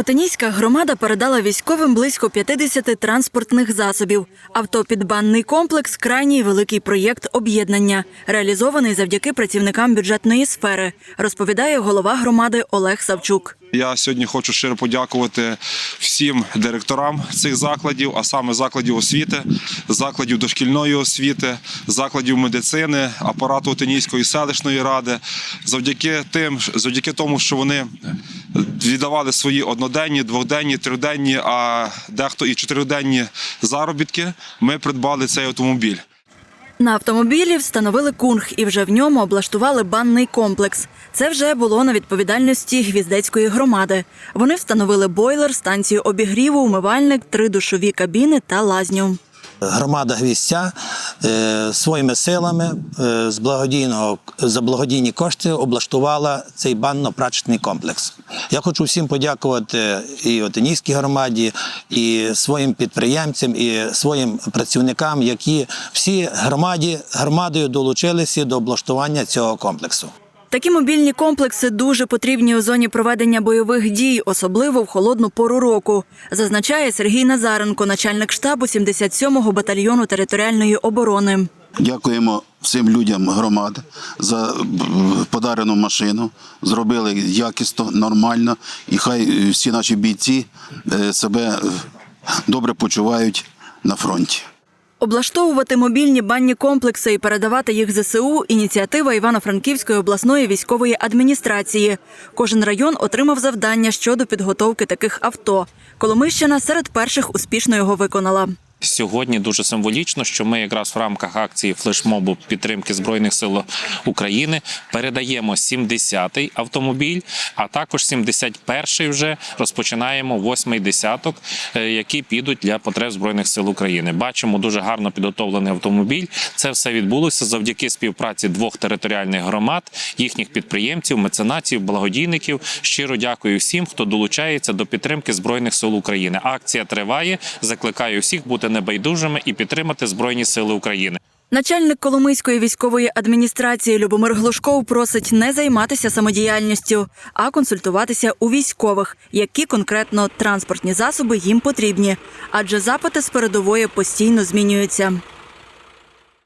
Отинійська громада передала військовим близько 50 транспортних засобів. Автопідбанний комплекс крайній великий проєкт об'єднання, реалізований завдяки працівникам бюджетної сфери, розповідає голова громади Олег Савчук. Я сьогодні хочу щиро подякувати всім директорам цих закладів, а саме закладів освіти, закладів дошкільної освіти, закладів медицини, апарату Отинійської селищної ради, завдяки тим, завдяки тому, що вони віддавали свої одноденні, двохденні, триденні, а дехто і чотириденні заробітки. Ми придбали цей автомобіль. На автомобілі встановили кунг і вже в ньому облаштували банний комплекс. Це вже було на відповідальності гвіздецької громади. Вони встановили бойлер, станцію обігріву, умивальник, три душові кабіни та лазню. Громада Гвістя е, своїми силами е, з благодійного за благодійні кошти облаштувала цей банно-прачечний комплекс. Я хочу всім подякувати і Отинійській громаді, і своїм підприємцям, і своїм працівникам, які всі громаді громадою долучилися до облаштування цього комплексу. Такі мобільні комплекси дуже потрібні у зоні проведення бойових дій, особливо в холодну пору року, зазначає Сергій Назаренко, начальник штабу 77-го батальйону територіальної оборони. Дякуємо всім людям громади за б- подарену машину. Зробили якісно, нормально, і хай всі наші бійці е, себе е, добре почувають на фронті. Облаштовувати мобільні банні комплекси і передавати їх ЗСУ – ініціатива Івано-Франківської обласної військової адміністрації. Кожен район отримав завдання щодо підготовки таких авто. Коломищина серед перших успішно його виконала. Сьогодні дуже символічно, що ми якраз в рамках акції флешмобу підтримки збройних сил України передаємо 70-й автомобіль, а також 71-й вже розпочинаємо восьмий десяток, е, які підуть для потреб збройних сил України. Бачимо дуже гарно підготовлений автомобіль. Це все відбулося завдяки співпраці двох територіальних громад, їхніх підприємців, меценатів, благодійників. Щиро дякую всім, хто долучається до підтримки збройних сил України. Акція триває. Закликаю всіх бути небайдужими і підтримати збройні сили України. Начальник Коломийської військової адміністрації Любомир Глушков просить не займатися самодіяльністю, а консультуватися у військових, які конкретно транспортні засоби їм потрібні, адже запити з передової постійно змінюються.